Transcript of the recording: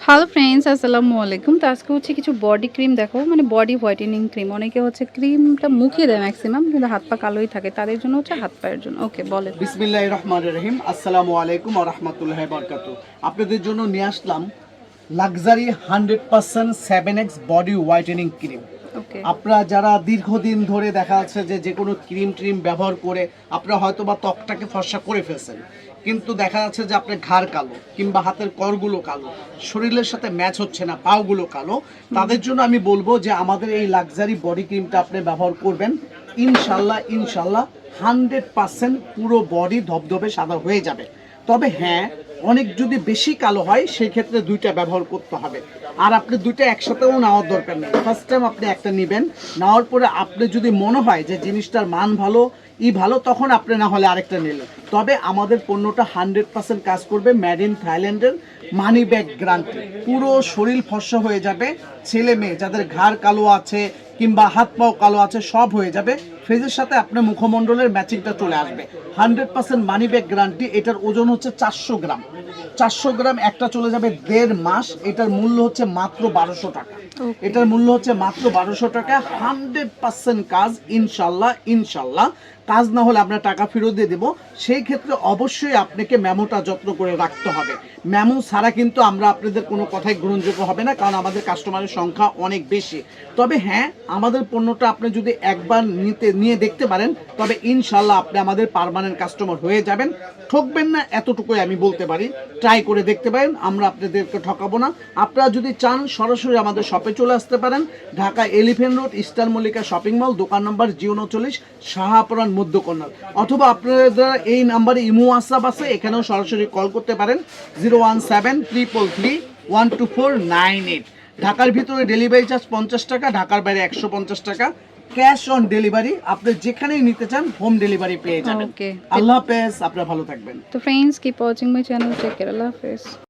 Hello friends আসসালামু আলাইকুম। তো আজকে হচ্ছে কিছু বডি ক্রিম দেখো মানে বডি হোয়াইটেনিং ক্রিম অনেকে হচ্ছে ক্রিমটা মুখে দেয় ম্যাক্সিমাম কিন্তু হাত পা কালোই থাকে। তাদের জন্য হচ্ছে হাত পায়ের জন্য। ওকে বলে বিসমিল্লাহ রহমান রহিম। আসসালামু আলাইকুম রহমতুল্লাহ বরকাত আপনাদের জন্য নিয়ে আসলাম luxury hundred percent seven X body whitening cream আপনারা যারা দীর্ঘদিন ধরে দেখা যাচ্ছে যে যে কোনো ক্রিম ট্রিম ব্যবহার করে আপনারা হয়তো বা ত্বকটাকে ফর্সা করে ফেলছেন। কিন্তু দেখা যাচ্ছে যে আপনার ঘাড় কালো কিংবা হাতের করগুলো কালো শরীরের সাথে ম্যাচ হচ্ছে না পাওগুলো কালো। তাদের জন্য আমি বলব যে আমাদের এই লাক্সারি বডি ক্রিমটা আপনি ব্যবহার করবেন। ইনশাল্লাহ ইনশাল্লাহ হান্ড্রেড পার্সেন্ট পুরো বডি ধবধবে সাদা হয়ে যাবে। তবে হ্যাঁ অনেক যদি বেশি কালো হয়, সেই ক্ষেত্রে দুইটা ব্যবহার করতে হবে। আর আপনি দুইটা একসাথেও নেওয়ার দরকার নেই। ফার্স্ট টাইম আপনি একটা নেবেন, নেওয়ার পরে আপনি যদি মনে হয় যে জিনিসটার মান ভালো, ই ভালো, তখন আপনি না হলে আরেকটা নিলেন। তবে আমাদের পণ্যটা হান্ড্রেড পার্সেন্ট কাজ করবে ম্যাড ইন থাইল্যান্ডের মানি ব্যাগ গ্রান্টি পুরো শরীর ফর্সা হয়ে যাবে ছেলে মেয়ে যাদের ঘাড় কালো আছে কিংবা হাত পাও কালো আছে সব হয়ে যাবে। ফ্রিজের সাথে আপনার মুখমণ্ডলের ম্যাচিংটা চলে আসবে। Hundred percent money back guarantee এটার ওজন হচ্ছে চারশো গ্রাম। চারশো গ্রাম একটা চলে যাবে দেড় মাস এটার মূল্য হচ্ছে মাত্র বারোশো টাকা। এটার মূল্য হচ্ছে মাত্র বারোশো টাকা। হান্ড্রেড পার্সেন্ট কাজ ইনশাল্লাহ ইনশাল্লাহ। কাজ না হলে আমরা টাকা ফেরত দিয়ে দেবো। সেই ক্ষেত্রে অবশ্যই আপনাকে ম্যামোটা যত্ন করে রাখতে হবে। ম্যামো ছাড়া কিন্তু আমরা আপনাদের কোনো কথাই গ্রহণযোগ্য হবে না কারণ আমাদের কাস্টমারের সংখ্যা অনেক বেশি। তবে হ্যাঁ আমাদের পণ্যটা আপনি যদি একবার নিতে, নিয়ে দেখতে পারেন, তবে ইনশাল্লাহ আপনি আমাদের পারমানেন্ট কাস্টমার হয়ে যাবেন। ঠকবেন না, এতটুকুই আমি বলতে পারি। ট্রাই করে দেখতে পারেন, আমরা আপনাদেরকে ঠকাবো না। আপনারা যদি চান, সরাসরি আমাদের শপে চলে আসতে পারেন। Dhaka elephant road eastern Mallika shopping mall দোকান নম্বর জিও উনচল্লিশ শাহাপুরান মধ্যকন্যা অথবা আপনারা এই নাম্বারে ইমো হোয়াটসঅ্যাপ আছে, এখানেও সরাসরি কল করতে পারেন। Zero one seven triple three one two four nine eight ঢাকার ভিতরে ডেলিভারি চার্জ পঞ্চাশ টাকা ঢাকার বাইরে একশো পঞ্চাশ টাকা। ক্যাশ অন ডেলিভারি আপনি যেখানেই নিতে চান হোম ডেলিভারি পেয়ে যাবেন। আল্লাহ হাফেজ আপনারা ভালো থাকবেন। তো friends keep watching my channel take care আল্লাহ হাফেজ।